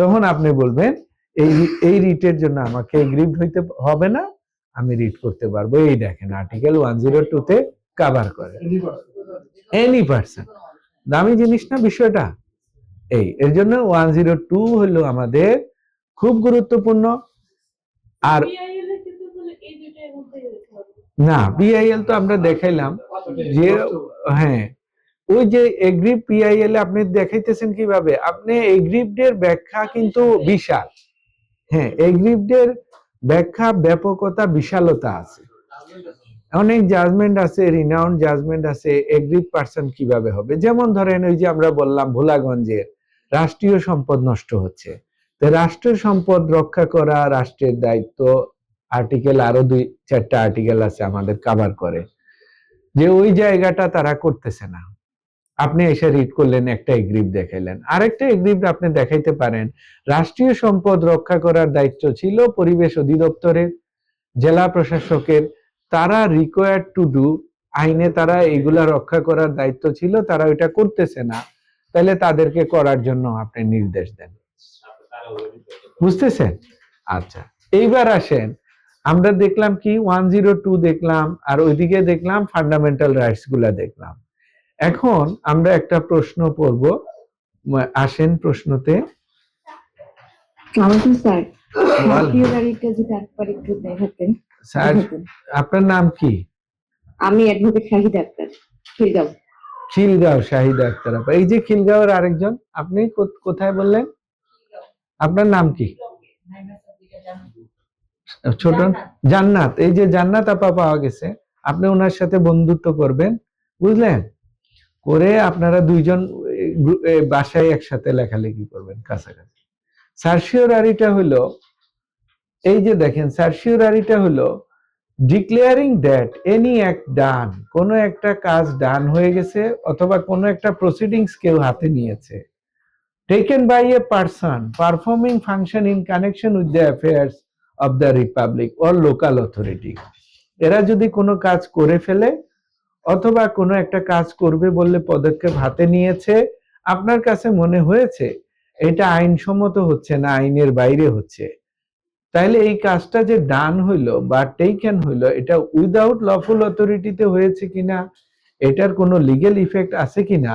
তখন আপনি বলবেন এই এই রিটের জন্য আমাকে এগ্রিভ হইতে হবে না আমি রিড করতে পারব। এই দেখেন আর্টিকেল ওয়ান জিরো টু তে কাভার করে। এনি পার্সন দামি জিনিস না বিষয়টা? এই এর জন্য ওয়ান জিরো টু হলো আমাদের খুব গুরুত্বপূর্ণ। আর। না বিআইএল তো আমরা দেখাইলাম যে হ্যাঁ ওই যে এগ্রিপ পিআইএল আপনি দেখাইতেছেন কীভাবে? আপনি এগ্রিপডের ব্যাখ্যা কিন্তু বিশাল। হ্যাঁ এগ্রিপডের ব্যাখ্যা ব্যাপকতা, বিশালতা আছে। অনেক জাজমেন্ট আছে রিনাউন্ড জাজমেন্ট আছে এগ্রিপ পার্সন কীভাবে হবে? যেমন ধরেন ওই যে আমরা বললাম ভোলাগঞ্জের রাষ্ট্রীয় সম্পদ নষ্ট হচ্ছে। তো রাষ্ট্রীয় সম্পদ রক্ষা করা রাষ্ট্রের দায়িত্ব। আর্টিকেল আরও দুই, চারটা আর্টিকেল আছে আমাদের কভার করে। যে ওই জায়গাটা তারা করতেছে না। আপনি এসে রিড করলেন, একটা এগ্রিপ দেখাইলেন। আরেকটা এগ্রিপ আপনি দেখাইতে পারেন, রাষ্ট্রীয় সম্পদ রক্ষা করার দায়িত্ব ছিল পরিবেশ অধিদপ্তরের, জেলা প্রশাসকের। তারা রিকোয়ার্ড টু ডু আইনে তারা এগুলা রক্ষা করার দায়িত্ব ছিল, তারা ওইটা করতেছে না। তাহলে তাদেরকে করার জন্য আপনি নির্দেশ দেন। বুঝতেছেন? আচ্ছা এইবার আসেন। আমরা দেখলাম কি ওয়ান জিরো টু দেখলাম, আর ওইদিকে দেখলাম ফান্ডামেন্টাল রাইটসগুলা দেখলাম। এখন আমরা একটা প্রশ্ন পড়ব আসেন প্রশ্নতে। স্যার। স্যার আপনার নাম কি? আমি অ্যাডভোকেট শাহিদ আক্তার খিলগাঁও। খিলগাঁও শাহিদ আক্তার আপা। এই যে খিলগাঁওয়ের আরেকজন আপনি কোথায় বললেন? আপনার নাম কি? ছোট জান্নাত। এই যে জান্নাত আপা পাওয়া গেছে আপনি ওনার সাথে বন্ধুত্ব করবেন বুঝলেন? করে আপনারা দুইজন বাসায় একসাথে লেখালেখি করবেন কাছাকাছি। সার্সিওরারিটা হলো, এই যে দেখেন, সার্সিওরারিটা হলো declaring that any act done কোনো একটা কাজ ডান হয়ে গেছে অথবা কোনো একটা প্রসিডিংস কেউ হাতে নিয়েছে taken by a person performing function in connection with the affairs of the republic or local authority এরা যদি কোনো কাজ করে ফেলে অথবা কোনো একটা কাজ করবে বললে পদক্ষেপ হাতে নিয়েছে, আপনার কাছে মনে হয়েছে? এটা আইনসম্মত হচ্ছে না, আইনের বাইরে হচ্ছে? তাইলে এই কাজটা যে ডান হইল বা টেকেন হইল, এটা উইদাউট লফুল অথরিটিতে হয়েছে কিনা? এটার কোনো লিগেল ইফেক্ট আছে কিনা?